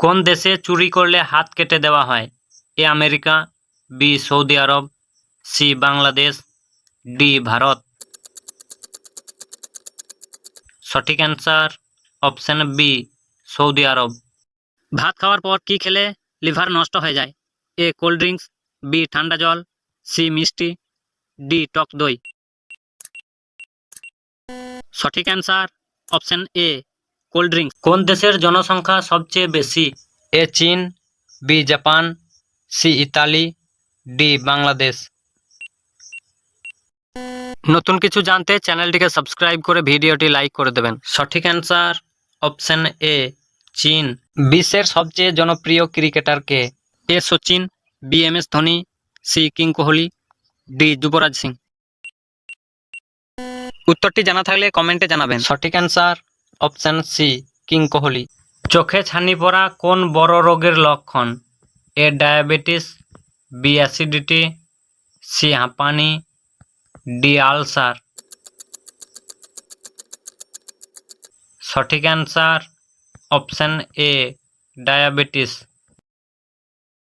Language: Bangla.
কোন দেশে চুরি করলে হাত কেটে দেওয়া হয়? A America, B Saudi Arab, C Bangladesh, D Bharat. সঠিক answer option B, Saudi Arab. ভাত খাওয়ার পর কি খেলে লিভার নষ্ট হয়ে যায়? এ কোল্ড ড্রিঙ্কস, বি ঠান্ডা জল, সি মিষ্টি, ডি টক দই। সঠিক answer option A cold drinks কোন দেশের জনসংখ্যা সবচেয়ে বেশি? এ চীন, B Japan, C Italy, D Bangladesh. নতুন কিছু জানতে চ্যানেলটিকে সাবস্ক্রাইব করে ভিডিওটি লাইক করে দেবেন। সঠিক অ্যান্সার অপশন এ, চীন। বিশ্বের সবচেয়ে জনপ্রিয় cricketer K? A Sachin, B M S Dhoni, C king Kohli, D Yuvraj Singh. উত্তরটি জানা থাকলে কমেন্টে জানাবেন। সঠিক answer option C, king Kohli. চোখে ছানি পড়া কোন বড় রোগের লক্ষণ? A diabetes, B acidity, C হাঁপানি, ডি আলসার। সঠিক অ্যান্সার অপশান এ, ডায়াবেটিস।